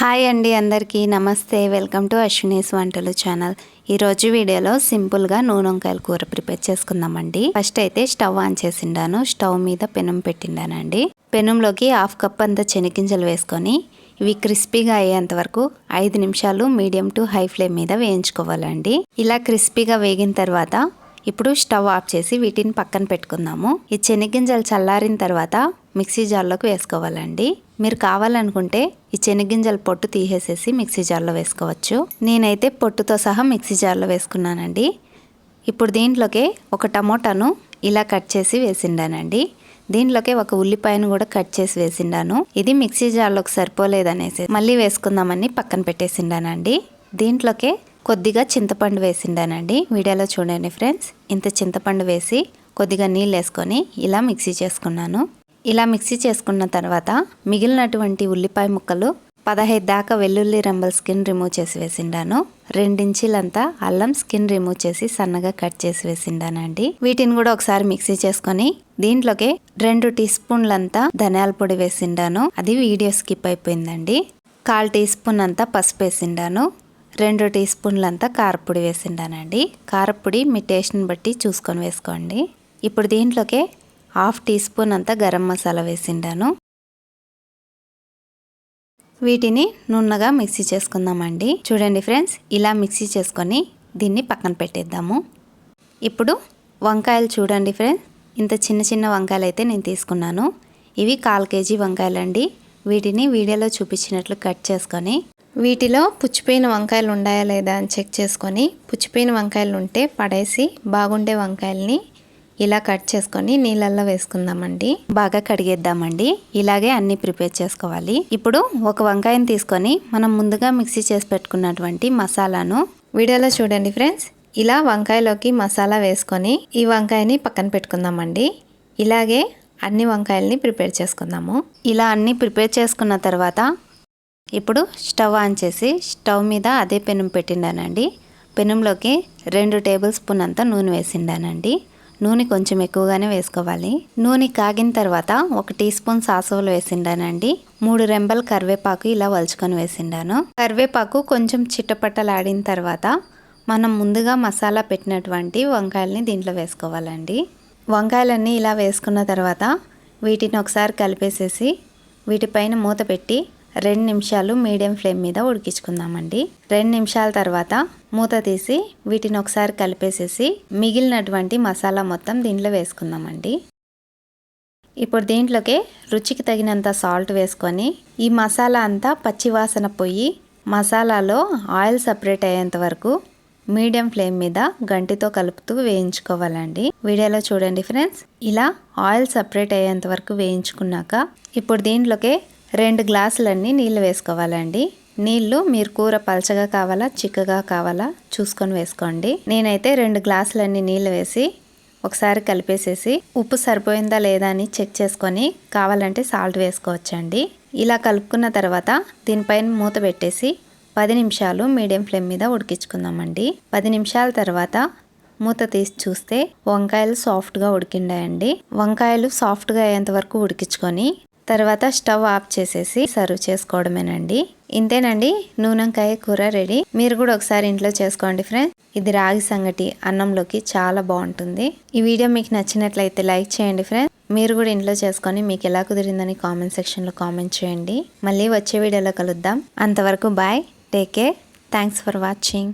Hi అండి అందరికీ. నమస్తే. వెల్కమ్ టు అశ్వినీస్ వంటలు ఛానల్. ఈరోజు వీడియోలో సింపుల్గా నూనె వంకాయల కూర ప్రిపేర్ చేసుకుందామండి. ఫస్ట్ అయితే స్టవ్ ఆన్ చేసిండాను. స్టవ్ మీద పెనం పెట్టిండానండి. పెనంలోకి హాఫ్ కప్ అంత చెనిగింజలు వేసుకొని ఇవి క్రిస్పీగా అయ్యేంత వరకు ఐదు నిమిషాలు మీడియం టు హై ఫ్లేమ్ మీద వేయించుకోవాలండి. ఇలా క్రిస్పీగా వేగిన తర్వాత ఇప్పుడు స్టవ్ ఆఫ్ చేసి వీటిని పక్కన పెట్టుకుందాము. ఈ చెనిగ్గింజలు చల్లారిన తర్వాత మిక్సీ జార్లోకి వేసుకోవాలండి. మీరు కావాలనుకుంటే ఈ శనగింజల పొట్టు తీసేసేసి మిక్సీ జార్లో వేసుకోవచ్చు. నేనైతే పొట్టుతో సహా మిక్సీ జార్లో వేసుకున్నానండి. ఇప్పుడు దీంట్లోకి ఒక టమోటాను ఇలా కట్ చేసి వేసిండానండి. దీంట్లోకి ఒక ఉల్లిపాయను కూడా కట్ చేసి వేసిండాను. ఇది మిక్సీ జార్లోకి సరిపోలేదనేసి మళ్ళీ వేసుకుందామని పక్కన పెట్టేసిండానండి. దీంట్లోకే కొద్దిగా చింతపండు వేసిండానండి. వీడియోలో చూడండి ఫ్రెండ్స్ ఇంత చింతపండు వేసి కొద్దిగా నీళ్ళు వేసుకొని ఇలా మిక్సీ చేసుకున్నాను. ఇలా మిక్సీ చేసుకున్న తర్వాత మిగిలినటువంటి ఉల్లిపాయ ముక్కలు పదహైదు దాకా వెల్లుల్లి రంబల్ స్కిన్ రిమూవ్ చేసి వేసిండాను. రెండించీలంతా అల్లం స్కిన్ రిమూవ్ చేసి సన్నగా కట్ చేసి వేసిండానండి. వీటిని కూడా ఒకసారి మిక్సీ చేసుకొని దీంట్లోకి రెండు టీ స్పూన్లంతా ధనియాల పొడి వేసిండాను. అది వీడియో స్కిప్ అయిపోయిందండి. కాల్ టీ స్పూన్ అంతా పసుపు వేసిండాను. రెండు టీ స్పూన్లంతా కారపొడి వేసిండానండి. కారపొడి మీ టేస్ట్ని బట్టి చూసుకొని వేసుకోండి. ఇప్పుడు దీంట్లోకే హాఫ్ టీ స్పూన్ అంతా గరం మసాలా వేసిండాను. వీటిని నున్నగా మిక్సీ చేసుకుందామండి. చూడండి ఫ్రెండ్స్ ఇలా మిక్సీ చేసుకొని దీన్ని పక్కన పెట్టేద్దాము. ఇప్పుడు వంకాయలు చూడండి ఫ్రెండ్స్ ఇంత చిన్న చిన్న వంకాయలు అయితే నేను తీసుకున్నాను. ఇవి కాల్ కేజీ వంకాయలండి. వీటిని వీడియోలో చూపించినట్లు కట్ చేసుకొని వీటిలో పుచ్చిపోయిన వంకాయలు ఉన్నాయా లేదా అని చెక్ చేసుకొని పుచ్చిపోయిన వంకాయలు ఉంటే పడేసి బాగుండే వంకాయల్ని ఇలా కట్ చేసుకొని నీళ్ళల్లో వేసుకుందామండి. బాగా కడిగేద్దామండి. ఇలాగే అన్ని ప్రిపేర్ చేసుకోవాలి. ఇప్పుడు ఒక వంకాయని తీసుకొని మనం ముందుగా మిక్సీ చేసి పెట్టుకున్నటువంటి మసాలాను వీడియోలో చూడండి ఫ్రెండ్స్. ఇలా వంకాయలోకి మసాలా వేసుకొని ఈ వంకాయని పక్కన పెట్టుకుందామండి. ఇలాగే అన్ని వంకాయల్ని ప్రిపేర్ చేసుకుందాము. ఇలా అన్ని ప్రిపేర్ చేసుకున్న తర్వాత ఇప్పుడు స్టవ్ ఆన్ చేసి స్టవ్ మీద అదే పెనం పెట్టిండానండి. పెనంలోకి రెండు టేబుల్ స్పూన్ అంతా నూనె వేసిండానండి. నూనె కొంచెం ఎక్కువగానే వేసుకోవాలి. నూనె కాగిన తర్వాత ఒక టీ స్పూన్ సాసువులు వేసిండానండి. మూడు రెంబల్ కరివేపాకు ఇలా వలుచుకొని వేసిండాను. కరివేపాకు కొంచెం చిట్టపట్టలాడిన తర్వాత మనం ముందుగా మసాలా పెట్టినటువంటి వంకాయలని దీంట్లో వేసుకోవాలండి. వంకాయలన్నీ ఇలా వేసుకున్న తర్వాత వీటిని ఒకసారి కలిపేసేసి వీటిపైన మూత పెట్టి రెండు నిమిషాలు మీడియం ఫ్లేమ్ మీద ఉడికించుకుందామండి. రెండు నిమిషాల తర్వాత మూత తీసి వీటిని ఒకసారి కలిపేసేసి మిగిలినటువంటి మసాలా మొత్తం దీంట్లో వేసుకుందామండి. ఇప్పుడు దీంట్లోకి రుచికి తగినంత సాల్ట్ వేసుకొని ఈ మసాలా అంతా పచ్చివాసన పోయి మసాలాలో ఆయిల్ సపరేట్ అయ్యేంత వరకు మీడియం ఫ్లేమ్ మీద గంటితో కలుపుతూ వేయించుకోవాలండి. వీడియోలో చూడండి ఫ్రెండ్స్. ఇలా ఆయిల్ సపరేట్ అయ్యేంత వరకు వేయించుకున్నాక ఇప్పుడు దీంట్లోకి రెండు గ్లాసులన్నీ నీళ్ళు వేసుకోవాలండి. నీళ్ళు మీరు కూర పలచగా కావాలా చిక్కగా కావాలా చూసుకొని వేసుకోండి. నేనైతే రెండు గ్లాసులన్నీ నీళ్ళు వేసి ఒకసారి కలిపేసేసి ఉప్పు సరిపోయిందా లేదా అని చెక్ చేసుకొని కావాలంటే సాల్ట్ వేసుకోవచ్చండి. ఇలా కలుపుకున్న తర్వాత దీనిపైన మూత పెట్టేసి పది నిమిషాలు మీడియం ఫ్లేమ్ మీద ఉడికించుకుందామండి. పది నిమిషాల తర్వాత మూత తీసి చూస్తే వంకాయలు సాఫ్ట్గా ఉడికిండాయండి. వంకాయలు సాఫ్ట్గా అయ్యేంత వరకు ఉడికించుకొని తర్వాత స్టవ్ ఆఫ్ చేసేసి సర్వ్ చేసుకోవడమేనండి. ఇంతేనండి నూనెంకాయ కూర రెడీ. మీరు కూడా ఒకసారి ఇంట్లో చేసుకోండి ఫ్రెండ్స్. ఇది రాగి సంగటి అన్నంలోకి చాలా బాగుంటుంది. ఈ వీడియో మీకు నచ్చినట్లయితే లైక్ చేయండి ఫ్రెండ్స్. మీరు కూడా ఇంట్లో చేసుకొని మీకు ఎలా కుదిరిందని కామెంట్ సెక్షన్లో కామెంట్ చేయండి. మళ్ళీ వచ్చే వీడియోలో కలుద్దాం. అంతవరకు bye take care. Thanks for watching.